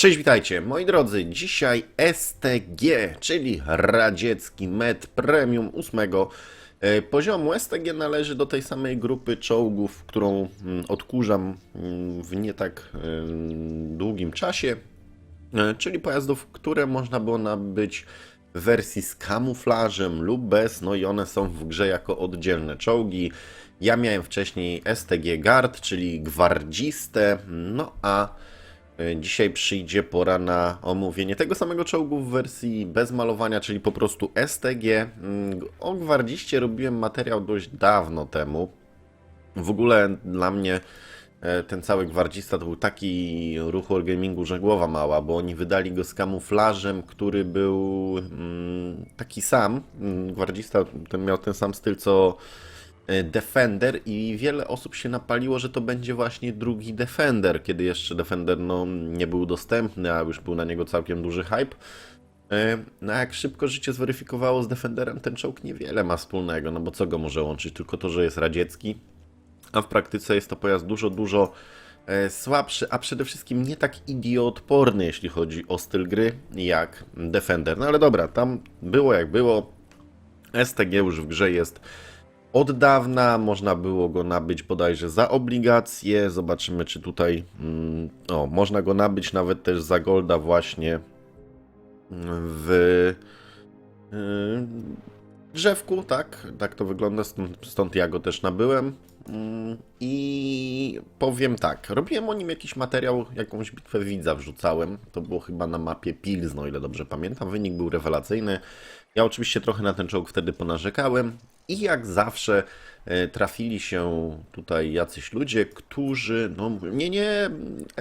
Cześć, witajcie moi drodzy. Dzisiaj STG, czyli radziecki med premium 8 e, poziomu. STG należy do tej samej grupy czołgów, którą mm, odkurzam mm, w nie tak em, długim czasie, e, czyli pojazdów, które można było nabyć w wersji z kamuflażem lub bez, no i one są w grze jako oddzielne czołgi. Ja miałem wcześniej STG Guard, czyli gwardzistę, no a E, Dzisiaj przyjdzie pora na omówienie tego samego czołgu w wersji bez malowania, czyli po prostu STG. Mm, O gwardziście robiłem materiał dość dawno temu. W ogóle dla mnie e, ten cały gwardzista to był taki ruch Wargamingu, że głowa mała, bo oni wydali go z kamuflażem, który był mm, taki sam. Mm, Gwardzista ten miał ten sam styl co e, Defender i wiele osób się napaliło, że to będzie właśnie drugi Defender, kiedy jeszcze Defender no, nie był dostępny, a już był na niego całkiem duży hype. E, No jak szybko życie zweryfikowało z Defenderem, ten czołg niewiele ma wspólnego, no bo co go może łączyć? Tylko to, że jest radziecki, a w praktyce jest to pojazd dużo, dużo e, słabszy, a przede wszystkim nie tak idioodporny, jeśli chodzi o styl gry, jak Defender. No ale dobra, tam było jak było. STG już w grze jest od dawna, można było go nabyć bodajże za obligacje. Zobaczymy, czy tutaj. Mm, o, można go nabyć nawet też za golda, właśnie w yy, drzewku, tak? Tak to wygląda, stąd, stąd ja go też nabyłem. Mm, I powiem tak, robiłem o nim jakiś materiał, jakąś bitwę widza wrzucałem. To było chyba na mapie Pilzno, ile dobrze pamiętam. Wynik był rewelacyjny. Ja oczywiście trochę na ten czołg wtedy ponarzekałem i jak zawsze e, trafili się tutaj jacyś ludzie, którzy no nie, nie,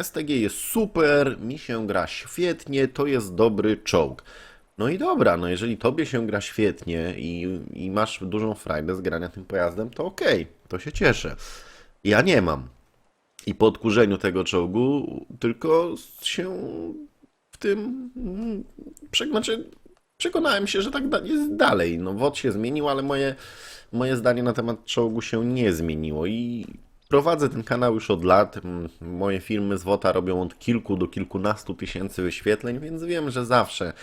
STG jest super, mi się gra świetnie, to jest dobry czołg. No i dobra, no jeżeli tobie się gra świetnie i, i masz dużą frajdę z grania tym pojazdem, to okej, to się cieszę. Ja nie mam. I po odkurzeniu tego czołgu tylko się w tym znaczy, przekonałem się, że tak jest dalej. No WOD się zmienił, ale moje, moje zdanie na temat czołgu się nie zmieniło i prowadzę ten kanał już od lat. Moje filmy z WOTA robią od kilku do kilkunastu tysięcy wyświetleń, więc wiem, że zawsze,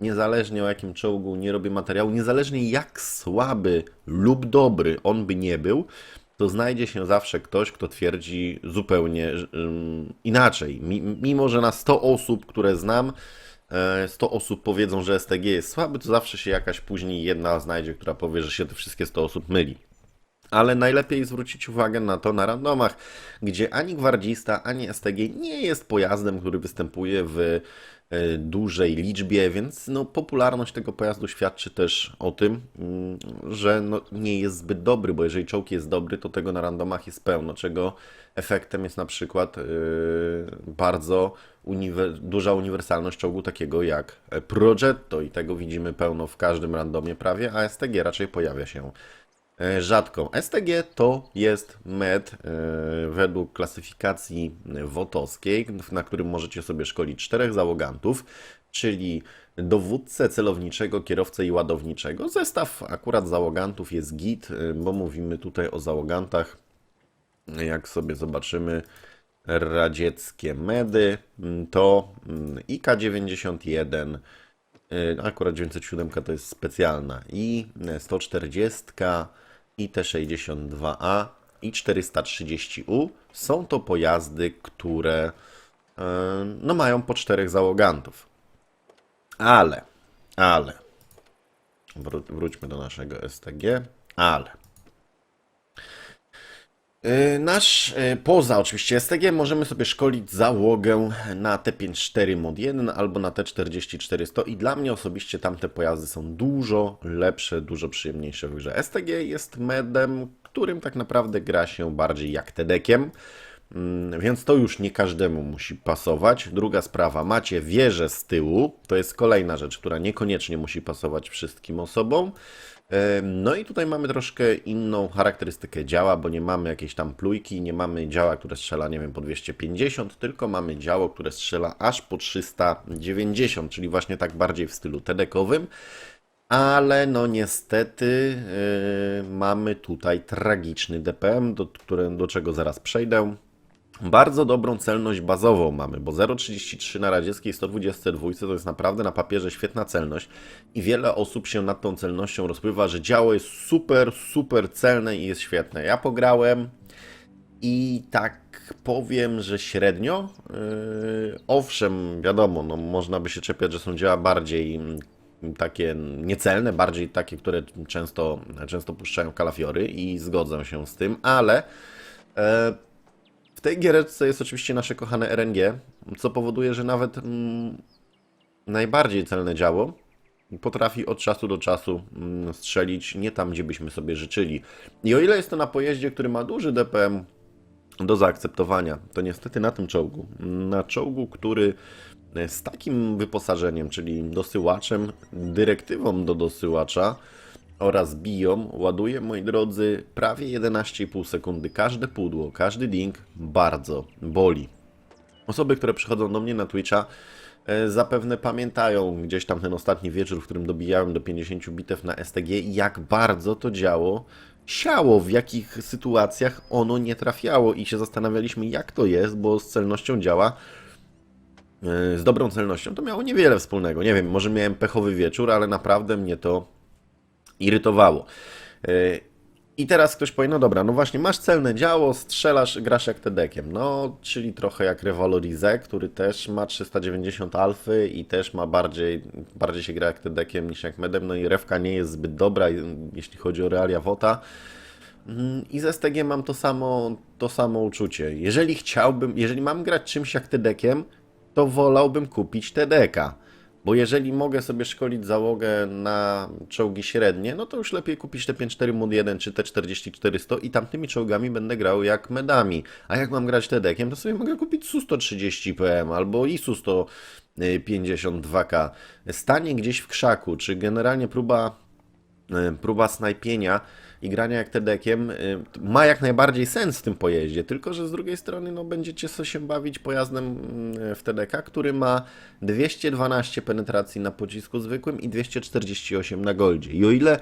niezależnie o jakim czołgu nie robię materiału, niezależnie jak słaby lub dobry on by nie był, to znajdzie się zawsze ktoś, kto twierdzi zupełnie inaczej. Mi- Mimo, że na 100 osób, które znam, 100 osób powiedzą, że STG jest słaby, to zawsze się jakaś później jedna znajdzie, która powie, że się te wszystkie 100 osób myli. Ale najlepiej zwrócić uwagę na to na randomach, gdzie ani gwardzista, ani STG nie jest pojazdem, który występuje w e, dużej liczbie, więc no, popularność tego pojazdu świadczy też o tym, mm, że no, nie jest zbyt dobry, bo jeżeli czołg jest dobry, to tego na randomach jest pełno, czego efektem jest na przykład yy, bardzo uniwe- duża uniwersalność czołgu takiego jak Progetto i tego widzimy pełno w każdym randomie prawie, a STG raczej pojawia się e, rzadko. STG to jest med e, według klasyfikacji wotowskiej, na którym możecie sobie szkolić czterech załogantów, czyli dowódcę celowniczego, kierowcę i ładowniczego. Zestaw akurat załogantów jest git, e, bo mówimy tutaj o załogantach. Jak sobie zobaczymy radzieckie medy, mm, to mm, IK-91, y, akurat 907 to jest specjalna, i 140, i T62A, i 430U są to pojazdy, które y, no, mają po czterech załogantów. Ale, ale, wró- wróćmy do naszego STG, ale. Yy, Nasz, yy, poza oczywiście STG, możemy sobie szkolić załogę na T54 Mod 1 albo na T44100 i dla mnie osobiście tamte pojazdy są dużo lepsze, dużo przyjemniejsze w grze. STG jest medem, którym tak naprawdę gra się bardziej jak TD-kiem, więc to już nie każdemu musi pasować. Druga sprawa, macie wieżę z tyłu, to jest kolejna rzecz, która niekoniecznie musi pasować wszystkim osobom. No i tutaj mamy troszkę inną charakterystykę działa, bo nie mamy jakiejś tam plujki, nie mamy działa, które strzela, nie wiem, po 250, tylko mamy działo, które strzela aż po 390, czyli właśnie tak bardziej w stylu TD-kowym. Ale no niestety yy, mamy tutaj tragiczny DPM, do, które, do czego zaraz przejdę. Bardzo dobrą celność bazową mamy, bo 0,33 na radzieckiej 122 to jest naprawdę na papierze świetna celność i wiele osób się nad tą celnością rozpływa, że działo jest super, super celne i jest świetne. Ja pograłem i tak powiem, że średnio. Yy, owszem, wiadomo, no, można by się czepiać, że są dzieła bardziej mm, takie niecelne, bardziej takie, które często, często puszczają kalafiory i zgodzę się z tym, ale w tej giereczce jest oczywiście nasze kochane RNG, co powoduje, że nawet mm, najbardziej celne działo potrafi od czasu do czasu mm, strzelić nie tam, gdzie byśmy sobie życzyli. I o ile jest to na pojeździe, który ma duży DPM do zaakceptowania, to niestety na tym czołgu, na czołgu, który z takim wyposażeniem, czyli dosyłaczem, dyrektywą do dosyłacza oraz biją, ładuje, moi drodzy, prawie 11,5 sekundy. Każde pudło, każdy ding bardzo boli. Osoby, które przychodzą do mnie na Twitcha, e, zapewne pamiętają gdzieś tam ten ostatni wieczór, w którym dobijałem do 50 bitew na STG, jak bardzo to działo siało, w jakich sytuacjach ono nie trafiało i się zastanawialiśmy, jak to jest, bo z celnością działa e, z dobrą celnością to miało niewiele wspólnego. Nie wiem, może miałem pechowy wieczór, ale naprawdę mnie to irytowało. E, I teraz ktoś powie, no dobra, no właśnie, masz celne działo, strzelasz, grasz jak Tedekiem. No, czyli trochę jak Revalorize, który też ma 390 alfy i też ma bardziej, bardziej się gra jak Tedekiem niż jak Medem. No i rewka nie jest zbyt dobra, jeśli chodzi o realia WOTA. Mm, I z STG mam to samo, to samo uczucie. Jeżeli chciałbym, jeżeli mam grać czymś jak Tedekiem, to wolałbym kupić TDK. Bo jeżeli mogę sobie szkolić załogę na czołgi średnie, no to już lepiej kupić te 54 Mod 1 czy te 4400 i tamtymi czołgami będę grał jak medami. A jak mam grać TDK-iem, to sobie mogę kupić SU-130 PM albo ISU 152K. Stanie gdzieś w krzaku, czy generalnie próba, próba snajpienia i grania jak TDK-iem y, ma jak najbardziej sens w tym pojeździe, tylko że z drugiej strony no, będziecie się bawić pojazdem y, w TDK, który ma 212 penetracji na pocisku zwykłym i 248 na goldzie. I o ile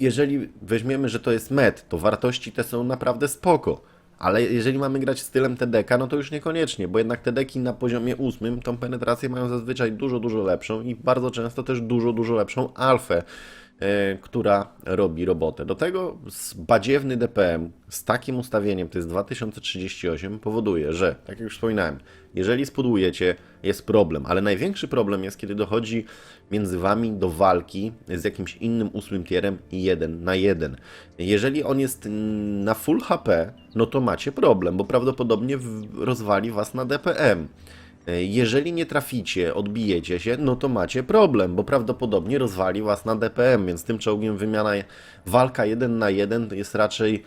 jeżeli weźmiemy, że to jest med, to wartości te są naprawdę spoko. Ale jeżeli mamy grać stylem TDK, no to już niekoniecznie, bo jednak TDki na poziomie ósmym tą penetrację mają zazwyczaj dużo, dużo lepszą i bardzo często też dużo, dużo lepszą alfę. E, która robi robotę. Do tego badziewny DPM z takim ustawieniem, to jest 2038, powoduje, że, tak jak już wspominałem, jeżeli spudujecie, jest problem, ale największy problem jest, kiedy dochodzi między wami do walki z jakimś innym ósmym tierem jeden na jeden. Jeżeli on jest na full HP, no to macie problem, bo prawdopodobnie rozwali was na DPM. E, jeżeli nie traficie, odbijecie się, no to macie problem, bo prawdopodobnie rozwali was na DPM, więc tym czołgiem wymiana, walka jeden na jeden jest raczej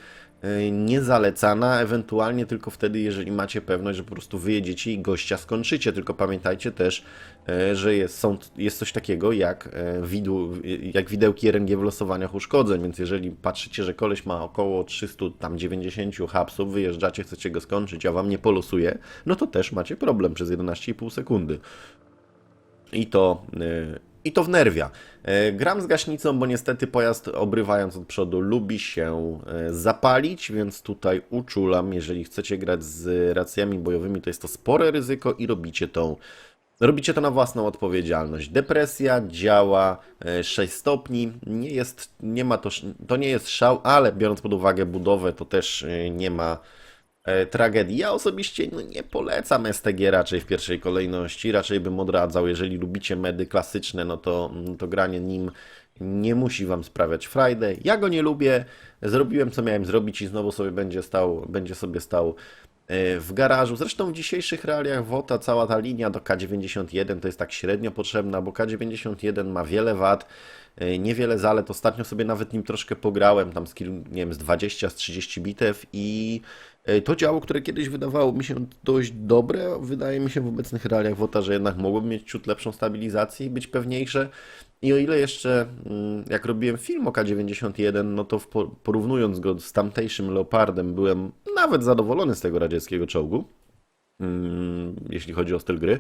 niezalecana, ewentualnie tylko wtedy, jeżeli macie pewność, że po prostu wyjedziecie i gościa skończycie. Tylko pamiętajcie też, e, że jest, są, jest coś takiego jak, widu, jak widełki RNG w losowaniach uszkodzeń, więc jeżeli patrzycie, że koleś ma około 390 hapsów, wyjeżdżacie, chcecie go skończyć, a wam nie polosuje, no to też macie problem przez 11,5 sekundy. I to i to wnerwia. E, gram z gaśnicą, bo niestety pojazd obrywając od przodu lubi się e, zapalić, więc tutaj uczulam, jeżeli chcecie grać z racjami bojowymi, to jest to spore ryzyko i robicie tą Robicie to na własną odpowiedzialność. Depresja działa 6 e, stopni. Nie jest, nie ma to, to nie jest szał, ale biorąc pod uwagę budowę, to też nie ma tragedii. Ja osobiście no, nie polecam STG raczej w pierwszej kolejności, raczej bym odradzał, jeżeli lubicie medy klasyczne, no to, mm, to granie nim nie musi Wam sprawiać Friday. Ja go nie lubię, zrobiłem co miałem zrobić i znowu sobie będzie stał, będzie sobie stał e, w garażu. Zresztą w dzisiejszych realiach WOTA cała ta linia do K91 to jest tak średnio potrzebna, bo K91 ma wiele wad, e, niewiele zalet. Ostatnio sobie nawet nim troszkę pograłem, tam z, nie wiem, z 20, z 30 bitew i E, to działo, które kiedyś wydawało mi się dość dobre, wydaje mi się w obecnych realiach WOTA, że jednak mogłoby mieć ciut lepszą stabilizację i być pewniejsze. I o ile jeszcze, mm, jak robiłem film o K91, no to porównując go z tamtejszym Leopardem, byłem nawet zadowolony z tego radzieckiego czołgu, mm, jeśli chodzi o styl gry,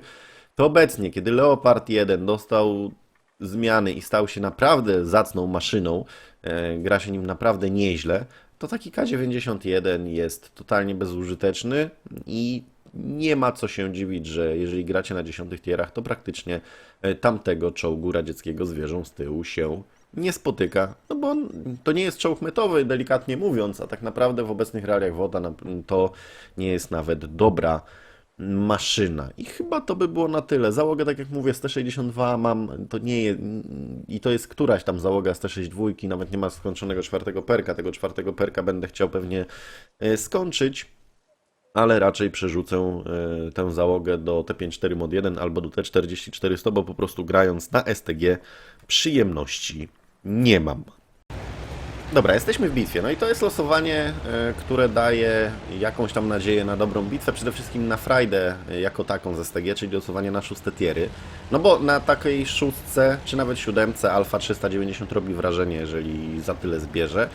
to obecnie, kiedy Leopard 1 dostał zmiany i stał się naprawdę zacną maszyną, e, gra się nim naprawdę nieźle, to taki K91 jest totalnie bezużyteczny i nie ma co się dziwić, że jeżeli gracie na dziesiątych tierach, to praktycznie e, tamtego czołgu radzieckiego z z tyłu się nie spotyka, no bo on, to nie jest czołg metowy, delikatnie mówiąc, a tak naprawdę w obecnych realiach woda to nie jest nawet dobra maszyna. I chyba to by było na tyle. Załogę, tak jak mówię, z T62 mam, to nie jest, i to jest któraś tam załoga z T62, nawet nie ma skończonego czwartego perka. Tego czwartego perka będę chciał pewnie e, skończyć, ale raczej przerzucę e, tę załogę do T54 Mod 1 albo do T4400, bo po prostu grając na STG przyjemności nie mam. Dobra, jesteśmy w bitwie. No i to jest losowanie, e, które daje jakąś tam nadzieję na dobrą bitwę. Przede wszystkim na frajdę e, jako taką ze STG, czyli losowanie na szóste tiery. No bo na takiej szóstce, czy nawet siódemce Alfa 390 robi wrażenie, jeżeli za tyle zbierze.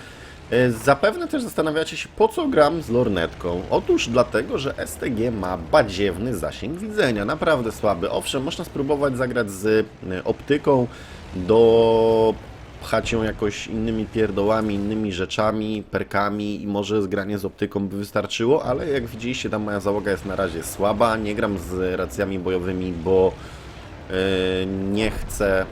E, Zapewne też zastanawiacie się, po co gram z lornetką. Otóż dlatego, że STG ma badziewny zasięg widzenia, naprawdę słaby. Owszem, można spróbować zagrać z optyką do pchać ją jakoś innymi pierdołami, innymi rzeczami, perkami i może zgranie z optyką by wystarczyło, ale jak widzieliście, tam moja załoga jest na razie słaba. Nie gram z racjami bojowymi, bo e, nie chcę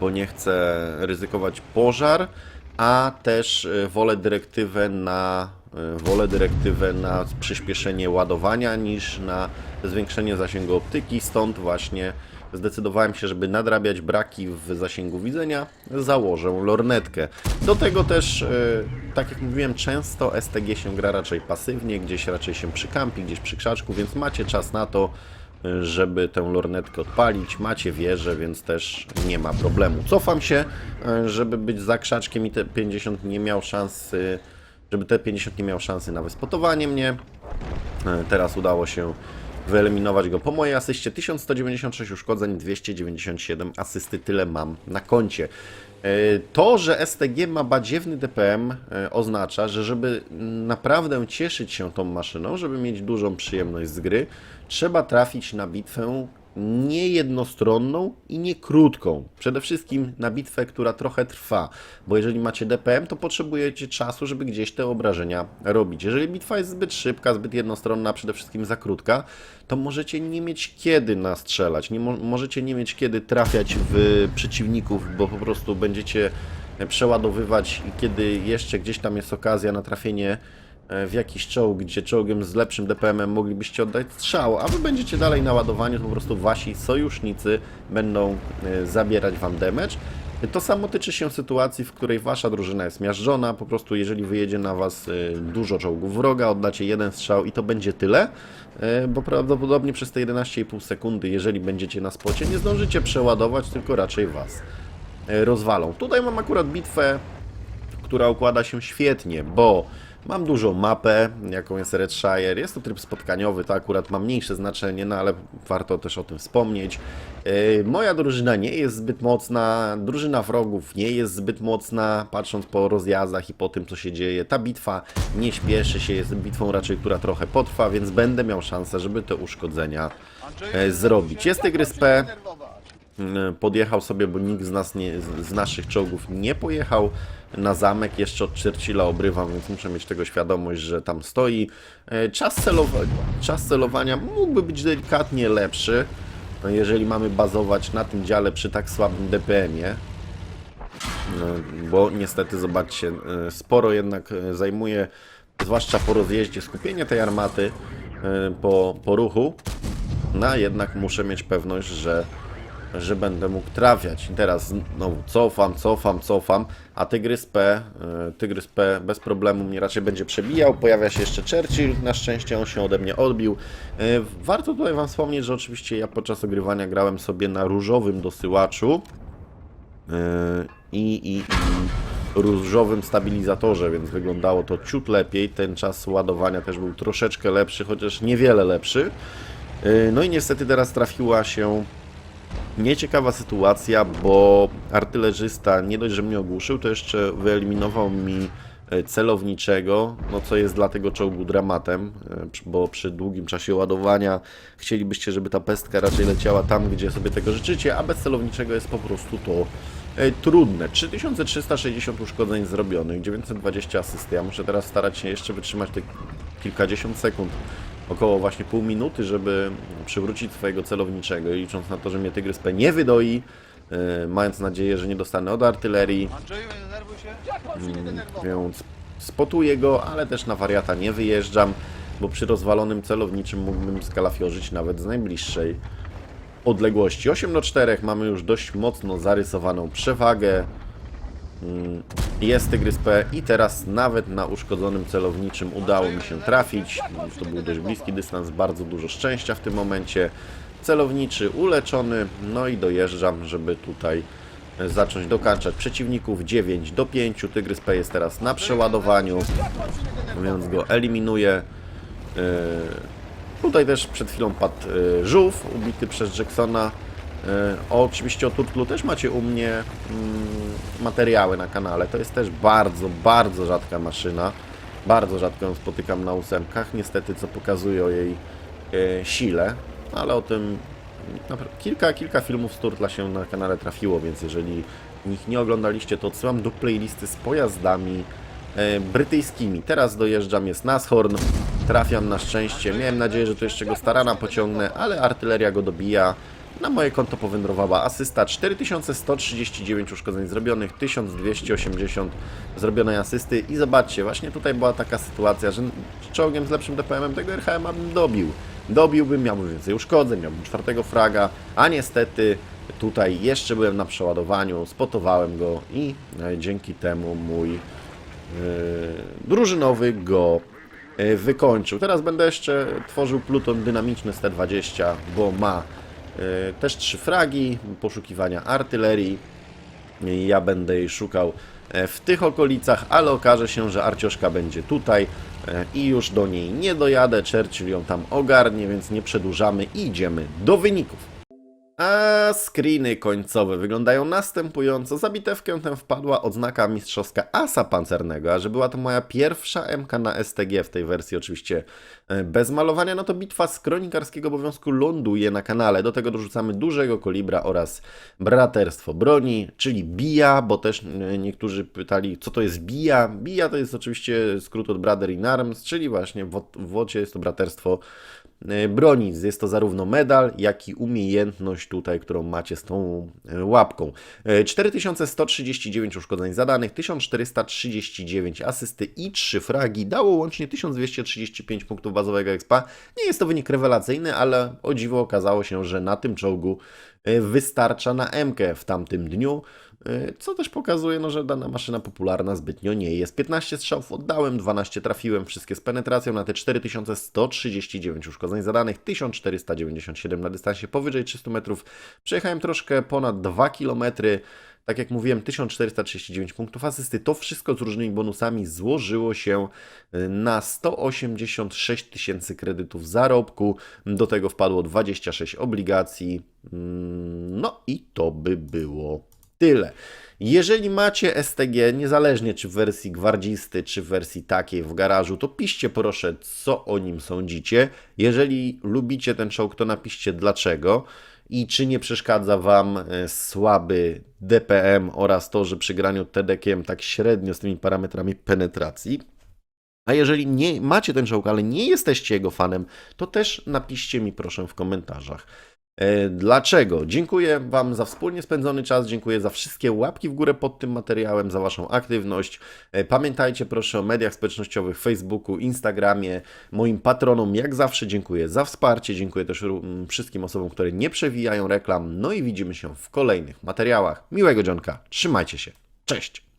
bo nie chcę ryzykować pożar, a też e, wolę dyrektywę na e, wolę dyrektywę na przyspieszenie ładowania niż na zwiększenie zasięgu optyki, stąd właśnie zdecydowałem się, żeby nadrabiać braki w zasięgu widzenia, założę lornetkę. Do tego też, e, tak jak mówiłem, często STG się gra raczej pasywnie, gdzieś raczej się przykampi, gdzieś przy krzaczku, więc macie czas na to, żeby tę lornetkę odpalić. Macie wieżę, więc też nie ma problemu. Cofam się, e, żeby być za krzaczkiem i te 50 nie miał szansy, żeby te 50 nie miał szansy na wyspotowanie mnie. E, Teraz udało się wyeliminować go po mojej asyście. 1196 uszkodzeń, 297 asysty, tyle mam na koncie. E, To, że STG ma badziewny DPM e, oznacza, że żeby naprawdę cieszyć się tą maszyną, żeby mieć dużą przyjemność z gry, trzeba trafić na bitwę nie jednostronną i nie krótką. Przede wszystkim na bitwę, która trochę trwa, bo jeżeli macie DPM, to potrzebujecie czasu, żeby gdzieś te obrażenia robić. Jeżeli bitwa jest zbyt szybka, zbyt jednostronna, przede wszystkim za krótka, to możecie nie mieć kiedy nastrzelać, nie mo możecie nie mieć kiedy trafiać w przeciwników, bo po prostu będziecie przeładowywać i kiedy jeszcze gdzieś tam jest okazja na trafienie w jakiś czołg, gdzie czołgiem z lepszym DPM-em moglibyście oddać strzał, a wy będziecie dalej na ładowaniu, to po prostu wasi sojusznicy będą e, zabierać wam damage. To samo tyczy się sytuacji, w której wasza drużyna jest miażdżona, po prostu jeżeli wyjedzie na was e, dużo czołgów wroga, oddacie jeden strzał i to będzie tyle, e, bo prawdopodobnie przez te 11,5 sekundy, jeżeli będziecie na spocie, nie zdążycie przeładować, tylko raczej was e, rozwalą. Tutaj mam akurat bitwę która układa się świetnie, bo mam dużą mapę, jaką jest Redshire. Jest to tryb spotkaniowy, to akurat ma mniejsze znaczenie, no ale warto też o tym wspomnieć. Yy, Moja drużyna nie jest zbyt mocna, drużyna wrogów nie jest zbyt mocna, patrząc po rozjazdach i po tym, co się dzieje. Ta bitwa nie śpieszy się, jest bitwą raczej, która trochę potrwa, więc będę miał szansę, żeby te uszkodzenia e, zrobić. Jest Tygrys P, podjechał sobie, bo nikt z nas nie, z- naszych czołgów nie pojechał na zamek, jeszcze od Churchilla obrywam, więc muszę mieć tego świadomość, że tam stoi. E, Czas, celowa czas celowania mógłby być delikatnie lepszy, no jeżeli mamy bazować na tym dziale przy tak słabym DPM-ie. No, bo niestety, zobaczcie, e, sporo jednak e, zajmuje, zwłaszcza po rozjeździe, skupienie tej armaty e, po, po ruchu. No a jednak muszę mieć pewność, że, że będę mógł trafiać. I teraz znowu cofam, cofam, cofam, a Tygrys P, e, Tygrys P bez problemu mnie raczej będzie przebijał. Pojawia się jeszcze Churchill, na szczęście on się ode mnie odbił. E, Warto tutaj Wam wspomnieć, że oczywiście ja podczas ogrywania grałem sobie na różowym dosyłaczu e, i, i, i różowym stabilizatorze, więc wyglądało to ciut lepiej. Ten czas ładowania też był troszeczkę lepszy, chociaż niewiele lepszy. No i niestety teraz trafiła się nieciekawa sytuacja, bo artylerzysta nie dość, że mnie ogłuszył, to jeszcze wyeliminował mi e, celowniczego, no co jest dla tego czołgu dramatem, e, bo przy długim czasie ładowania chcielibyście, żeby ta pestka raczej leciała tam, gdzie sobie tego życzycie, a bez celowniczego jest po prostu to e, trudne. 3360 uszkodzeń zrobionych, 920 asysty. Ja muszę teraz starać się jeszcze wytrzymać te kilkadziesiąt sekund, około właśnie pół minuty, żeby przywrócić swojego celowniczego. I licząc na to, że mnie Tygrys P nie wydoi, e, mając nadzieję, że nie dostanę od artylerii. Mm, więc spotuję go, ale też na wariata nie wyjeżdżam, bo przy rozwalonym celowniczym mógłbym skalafiorzyć nawet z najbliższej odległości. 8 do 4 mamy już dość mocno zarysowaną przewagę. Mm, Jest Tygrys P i teraz nawet na uszkodzonym celowniczym udało mi się trafić. To był dość bliski dystans, bardzo dużo szczęścia w tym momencie. Celowniczy uleczony, no i dojeżdżam, żeby tutaj zacząć dokańczać przeciwników 9 do 5. Tygrys P jest teraz na przeładowaniu, więc go eliminuję. Yy, Tutaj też przed chwilą padł e, żółw ubity przez Jacksona. E, Oczywiście o Turtlu też macie u mnie mm, materiały na kanale. To jest też bardzo, bardzo rzadka maszyna. Bardzo rzadko ją spotykam na ósemkach. Niestety, co pokazuje o jej e, sile, ale o tym kilka, kilka filmów z Turtla się na kanale trafiło, więc jeżeli ich nie oglądaliście, to odsyłam do playlisty z pojazdami e, brytyjskimi. Teraz dojeżdżam, jest Nashorn, trafiam na szczęście. Miałem nadzieję, że to jeszcze go starana pociągnę, ale artyleria go dobija. Na moje konto powędrowała asysta 4139 uszkodzeń zrobionych, 1280 zrobionej asysty i zobaczcie, właśnie tutaj była taka sytuacja, że czołgiem z lepszym DPM-em tego RHM bym dobił. Dobiłbym, miałbym więcej uszkodzeń, miałbym czwartego fraga, a niestety tutaj jeszcze byłem na przeładowaniu, spotowałem go i e, dzięki temu mój Yy, drużynowy go yy, wykończył. Teraz będę jeszcze tworzył pluton dynamiczny z T-20, bo ma też trzy fragi, poszukiwania artylerii. Ja będę jej szukał e, w tych okolicach, ale okaże się, że Arcioszka będzie tutaj e, i już do niej nie dojadę. Churchill ją tam ogarnie, więc nie przedłużamy i idziemy do wyników. A screeny końcowe wyglądają następująco. Za bitewkę tę wpadła odznaka mistrzowska asa pancernego, a że była to moja pierwsza MK na STG w tej wersji oczywiście e, bez malowania, no to bitwa z kronikarskiego obowiązku ląduje na kanale. Do tego dorzucamy dużego kolibra oraz braterstwo broni, czyli BIA, bo też e, niektórzy pytali, co to jest BIA. BIA to jest oczywiście skrót od Brother in Arms, czyli właśnie w w jest to braterstwo broni. Jest to zarówno medal, jak i umiejętność tutaj, którą macie z tą e, łapką. E, 4139 uszkodzeń zadanych, 1439 asysty i 3 fragi dało łącznie 1235 punktów bazowego expa. Nie jest to wynik rewelacyjny, ale o dziwo okazało się, że na tym czołgu e, wystarcza na MK w tamtym dniu. E, Co też pokazuje, no, że dana maszyna popularna zbytnio nie jest. 15 strzałów oddałem, 12 trafiłem, wszystkie z penetracją na te 4139 uszkodzeń zadanych, 1497 na dystansie powyżej 300 metrów. Przejechałem troszkę ponad 2 km. Tak jak mówiłem, 1439 punktów asysty. To wszystko z różnymi bonusami złożyło się y, na 186 tysięcy kredytów zarobku. Do tego wpadło 26 obligacji. Mm, No i to by było tyle. Jeżeli macie STG, niezależnie czy w wersji gwardzisty, czy w wersji takiej w garażu, to piszcie proszę, co o nim sądzicie. Jeżeli lubicie ten czołg, to napiszcie dlaczego i czy nie przeszkadza Wam e, słaby DPM oraz to, że przy graniu TDK tak średnio z tymi parametrami penetracji. A jeżeli nie macie ten czołg, ale nie jesteście jego fanem, to też napiszcie mi proszę w komentarzach. E, Dlaczego? Dziękuję Wam za wspólnie spędzony czas, dziękuję za wszystkie łapki w górę pod tym materiałem, za Waszą aktywność. E, Pamiętajcie proszę o mediach społecznościowych, Facebooku, Instagramie, moim patronom jak zawsze dziękuję za wsparcie, dziękuję też mm, wszystkim osobom, które nie przewijają reklam, no i widzimy się w kolejnych materiałach. Miłego dzionka, trzymajcie się, cześć!